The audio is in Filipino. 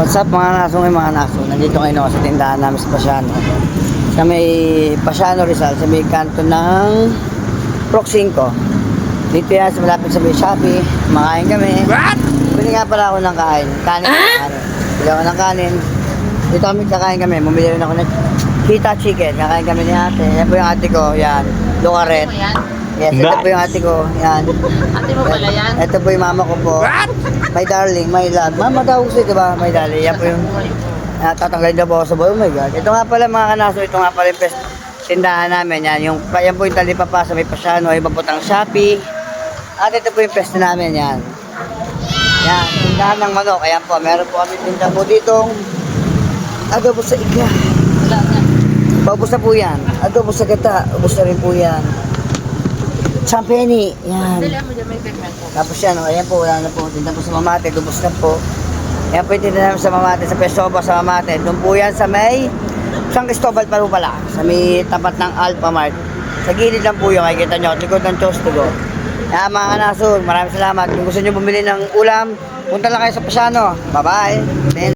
What's up mga naso ngayon mga naso? Nandito ngayon ako sa tindahan namin sa Pasiano. Sa may Pasiano Rizal, sa may kanto ng Proc 5. Dito yan sa malapit sa may Shopee. Makain kami. What? Bili nga pala ako ng kain. Kanin. Kanin. Bili ako ng kanin. Dito kami kakain kami. Bumili rin ako ng Kita Chicken. Kakain kami ni ate. Yan po yung ate ko. Yan. Yan? Yes, ito po yung ate ko. Yan. Ate mo pala yan? Ito po yung mama ko po. My darling, my love. Mama tawag ko di ba? My darling. Yan po yung uh, tatanggalin daw po ako sa boy. Oh my God. Ito nga pala mga kanaso. Ito nga pala yung pest tindahan namin. Yan, yung, yan po yung talipapa sa may pasyano. Iba po tang Shopee. At ito po yung pest namin. Yan. Yan. Tindahan ng manok. Ayan po. Meron po kami tindahan po dito. Adobo sa iga. Wala na. Paubos na po yan. Adobo sa gata. Ubos na rin po yan. Champeni. Yan. Tapos yan, oh, ayan po, wala na po. Tinda po sa Mamate, lubos na po. Ayan po yung namin sa Mamate, sa Pesoba sa Mamate. Doon po yan sa may San Cristobal pa pala. Sa may tapat ng Alpha Mart. Sa gilid lang po yung makikita nyo. Likod ng Chos to go. Kaya mga kanaso, maraming salamat. Kung gusto nyo bumili ng ulam, punta lang kayo sa Pasiano. Bye-bye.